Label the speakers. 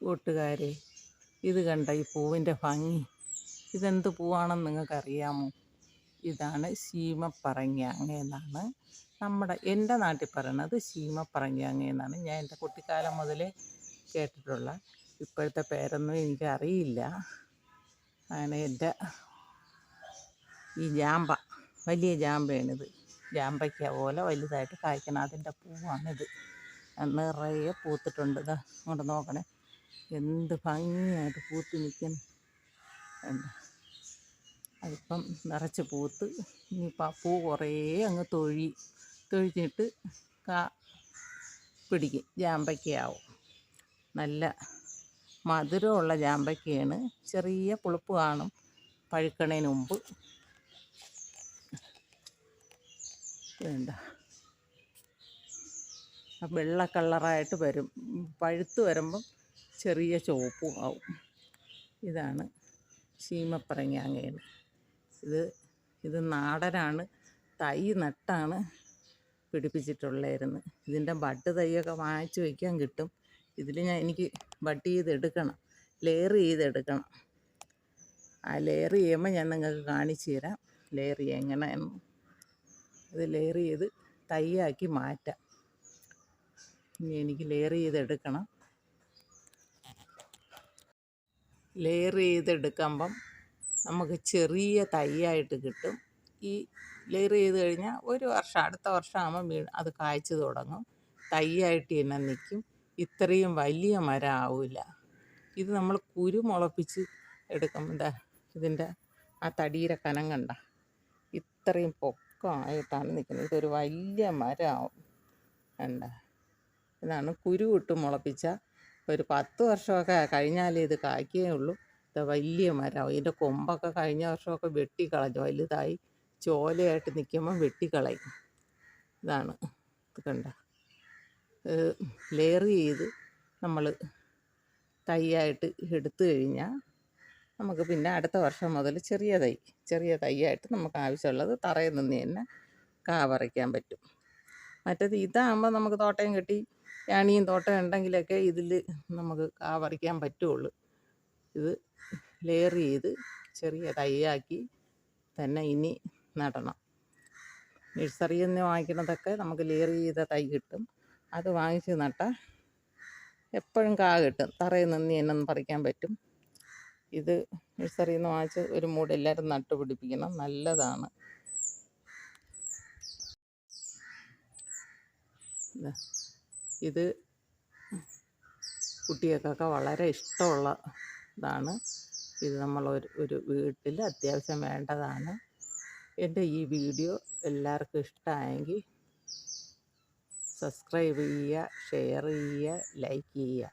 Speaker 1: കൂട്ടുകാരെ ഇത് കണ്ട ഈ പൂവിന്റെ ഭംഗി. ഇതെന്ത് പൂവാണെന്ന് നിങ്ങൾക്കറിയാമോ? ഇതാണ് ശീമപ്പറങ്ങിയാങ്ങ എന്നാണ് നമ്മുടെ എന്റെ നാട്ടിൽ പറയണത് ശീമപ്പറങ്ങിയാങ്ങ എന്നാണ്. ഞാൻ എന്റെ കുട്ടിക്കാലം മുതലേ കേട്ടിട്ടുള്ള ഇപ്പോഴത്തെ പേരൊന്നും എനിക്കറിയില്ല. അങ്ങനെ എന്റെ ഈ ജാമ്പ വലിയ ജാമ്പയാണിത്. ജാമ്പയ്ക്ക പോലെ വലുതായിട്ട് കായ്ക്കണം അതിന്റെ പൂവാണിത്. നിറയെ പൂത്തിട്ടുണ്ട്. ഇതാ അങ്ങോട്ട് നോക്കണേ. എന്ത് ഭംഗിയായിട്ട് പൂത്ത് നിൽക്കുന്നു. അതിപ്പം നിറച്ച് പൂത്ത്. ഇനിയിപ്പോൾ പൂ കുറേ അങ്ങ് തൊഴി തൊഴിഞ്ഞിട്ട് കാ പിടിക്കും. ജാമ്പയ്ക്കയാവും നല്ല മധുരമുള്ള ജാമ്പയ്ക്കയാണ് ചെറിയ പുളിപ്പ് കാണും പഴുക്കണതിന് മുമ്പ്. വേണ്ട. വെള്ള കളറായിട്ട് വരും. പഴുത്ത് വരുമ്പം ചെറിയ ചുവപ്പും ആവും. ഇതാണ് ശീമപ്പറങ്ങാങ്ങയാണ് ഇത് ഇത് നാടനാണ് തൈ നട്ടാണ് പിടിപ്പിച്ചിട്ടുള്ളായിരുന്നു ഇതിന്റെ ബഡ് തൈയൊക്കെ വാങ്ങിച്ച് വയ്ക്കാൻ കിട്ടും. ഇതിൽ ഞാൻ എനിക്ക് ബഡ് ചെയ്തെടുക്കണം. ലെയർ ചെയ്തെടുക്കണം. ആ ലെയർ ചെയ്യുമ്പോൾ ഞാൻ നിങ്ങൾക്ക് കാണിച്ചു തരാം. ലെയർ എങ്ങനെയെന്ന്. ഇത് ലെയർ ചെയ്ത് തൈയാക്കി മാറ്റാം. ഇനി എനിക്ക് ലെയർ ചെയ്തെടുക്കണം. ലെയർ ചെയ്തെടുക്കുമ്പം നമുക്ക് ചെറിയ തൈയായിട്ട് കിട്ടും. ഈ ലെയർ ചെയ്ത് കഴിഞ്ഞാൽ ഒരു വർഷം അടുത്ത വർഷമാകുമ്പോൾ വീ അത് കായ്ച്ചു തുടങ്ങും. തൈയായിട്ട് തന്നെ നിൽക്കും ഇത്രയും വലിയ മരം ആവില്ല ഇത് നമ്മൾ കുരു മുളപ്പിച്ച് എടുക്കും എന്താ ഇതിന്റെ ആ തടിയുടെ കനം കണ്ട. ഇത്രയും പൊക്കമായിട്ടാണ് നിൽക്കുന്നത് ഇതൊരു വലിയ മരമാവും കണ്ട? ഇതാണ് കുരു ഇട്ട് മുളപ്പിച്ച ഒരു പത്ത് വർഷമൊക്കെ കഴിഞ്ഞാലേ ഇത് കായ്ക്കേ ഉള്ളൂ ഇത് വലിയ മരമാവും ഇതിന്റെ കൊമ്പൊക്കെ കഴിഞ്ഞ വർഷമൊക്കെ വെട്ടിക്കളഞ്ഞു. വലുതായി ചോലയായിട്ട് നിൽക്കുമ്പം വെട്ടിക്കളയും. ഇതാണ്. ഇത് കണ്ട. ലെയർ ചെയ്ത് നമ്മൾ തൈയായിട്ട് എടുത്തു കഴിഞ്ഞാൽ നമുക്ക് പിന്നെ അടുത്ത വർഷം മുതൽ ചെറിയ തൈ ചെറിയ തൈയായിട്ട് നമുക്ക് ആവശ്യമുള്ളത് തറയിൽ നിന്ന് തന്നെ കാ പറിക്കാൻ പറ്റും. മറ്റേത് ഇതാകുമ്പോൾ നമുക്ക് തോട്ടയും കെട്ടി യാണിയും തോട്ടം ഉണ്ടെങ്കിലൊക്കെ ഇതിൽ നമുക്ക് കാ പറിക്കാൻ പറ്റുള്ളൂ. ഇത് ലെയർ ചെയ്ത് ചെറിയ തൈയാക്കി തന്നെ ഇനി നടണം. നഴ്സറിയിൽ നിന്ന് വാങ്ങിക്കുന്നതൊക്കെ നമുക്ക് ലെയർ ചെയ്ത തൈ കിട്ടും. അത് വാങ്ങിച്ച് നട്ടാൽ എപ്പോഴും കാ കിട്ടും. തറയിൽ നിന്ന് തന്നെ പറിക്കാൻ പറ്റും. ഇത് നഴ്സറിയിൽ നിന്ന് വാങ്ങിച്ച് ഒരു മൂട് എല്ലാവരും നട്ടുപിടിപ്പിക്കണം നല്ലതാണ്. ഇത് കുട്ടികൾക്കൊക്കെ വളരെ ഇഷ്ടമുള്ള ഇതാണ്. ഇത് നമ്മൾ ഒരു ഒരു വീട്ടിൽ അത്യാവശ്യം വേണ്ടതാണ്. എന്റെ ഈ വീഡിയോ എല്ലാവർക്കും ഇഷ്ടമായെങ്കിൽ സബ്സ്ക്രൈബ് ചെയ്യുക ഷെയർ ചെയ്യുക ലൈക്ക് ചെയ്യുക.